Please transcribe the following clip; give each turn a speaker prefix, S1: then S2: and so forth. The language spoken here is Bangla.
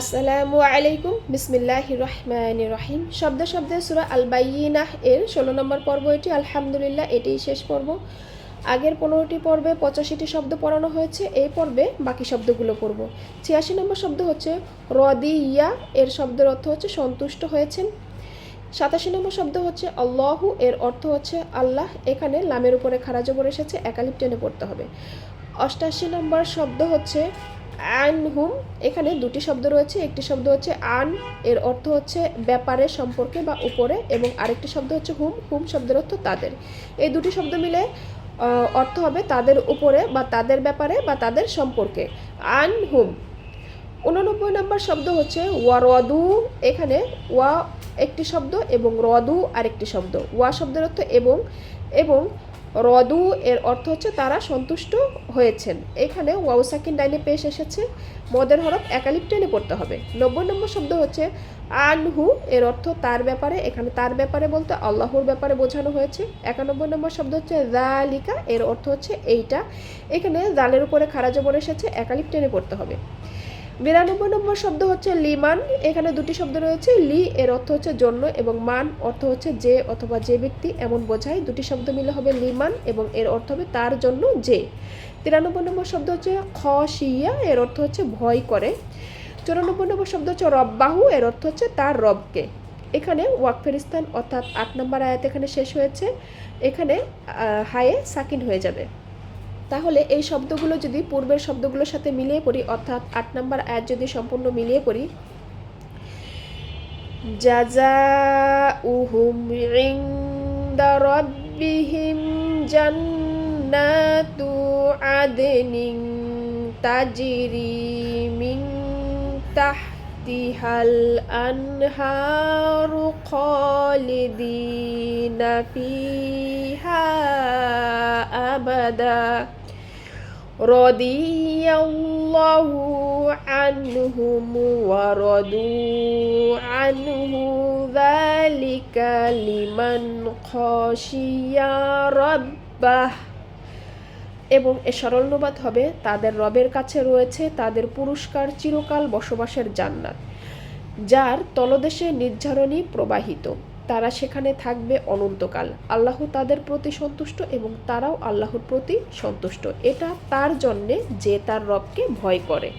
S1: আসসালামু আলাইকুম। বিসমিল্লাহ রহমান রহিম। শব্দ শব্দে সুরা আল বাইনাহ এর ষোলো নম্বর পর্ব এটি। আলহামদুলিল্লাহ, এটিই শেষ পর্ব। আগের পনেরোটি পর্বে পঁচাশিটি শব্দ পড়ানো হয়েছে। এই পর্বে বাকি শব্দগুলো পড়ব। ছিয়াশি নম্বর শব্দ হচ্ছে রদিয়া। এর শব্দের অর্থ হচ্ছে সন্তুষ্ট হয়েছেন। সাতাশি নম্বর শব্দ হচ্ছে আল্লাহু। এর অর্থ হচ্ছে আল্লাহ। এখানে লামের উপরে খারা জবর এসেছে। একালিপ টেনে পড়তে হবে। অষ্টাশি নম্বর শব্দ হচ্ছে আন হুম, এখানে দুটি শব্দ রয়েছে, একটি শব্দ হচ্ছে আন, এর অর্থ হচ্ছে ব্যাপারে, সম্পর্কে বা উপরে, এবং আরেকটি শব্দ হচ্ছে হুম হুম শব্দের অর্থ তাদের। এই দুটি শব্দ মিলে অর্থ হবে তাদের উপরে বা তাদের ব্যাপারে বা তাদের সম্পর্কে। আন, হুম উননব্বই নম্বর শব্দ হচ্ছে ওয়া রদু এখানে ওয়া একটি শব্দ এবং রদু আরেকটি শব্দ। ওয়া শব্দের অর্থ এবং এবং রদু এর অর্থ হচ্ছে তারা সন্তুষ্ট হয়েছেন। এখানে ওয়াউ সাকিন ডাইনে পেশ এসেছে, মদের হরফ একালিপ টেনে পড়তে হবে। নব্বই নম্বর শব্দ হচ্ছে আনহু এর অর্থ তার ব্যাপারে, এখানে তার ব্যাপারে বলতে আল্লাহর ব্যাপারে বোঝানো হয়েছে। একানব্বই নম্বর শব্দ হচ্ছে জালিকা এর অর্থ হচ্ছে এইটা। এখানে জালের উপরে খারা জবর এসেছে একালিপ টেনে পড়তে হবে। বিরানব্বই নম্বর শব্দ হচ্ছে লিমান এখানে দুটি শব্দ রয়েছে। লি এর অর্থ হচ্ছে জন্য এবং মান অর্থ হচ্ছে যে অথবা যে ব্যক্তি এমন বোঝায়। দুটি শব্দ মিলে হবে লিমান এবং এর অর্থ হবে তার জন্য যে। তিরানব্বই নম্বর শব্দ হচ্ছে খ শিয়া এর অর্থ হচ্ছে ভয় করে। চুরানব্বই নম্বর শব্দ হচ্ছে রব্বাহু। এর অর্থ হচ্ছে তার রবকে। এখানে ওয়াকফেরিস্তান অর্থাৎ আট নম্বর আয়াত এখানে শেষ হয়েছে। এখানে হায়ে সাকিন হয়ে যাবে। তাহলে এই শব্দগুলো যদি পূর্বের শব্দগুলোর সাথে মিলিয়ে পড়ি, অর্থাৎ আট নম্বর আয়াত যদি সম্পূর্ণ মিলিয়ে পড়ি তাজরি ফিহা আবাদা। رضي الله عنهم ورضوا عنه ذلك لمن خشي ربه এবং এ সরল অনুবাদ হবে তাদের রবের কাছে রয়েছে তাদের পুরস্কার চিরকাল বসবাসের জান্নাত যার তলদেশে নির্ঝরণী প্রবাহিত তারা সেখানে থাকবে অনন্তকাল। আল্লাহ তাদের প্রতি সন্তুষ্ট এবং তারাও আল্লাহর প্রতি সন্তুষ্ট। এটা তার জন্যে যে তার রবকে ভয় করে।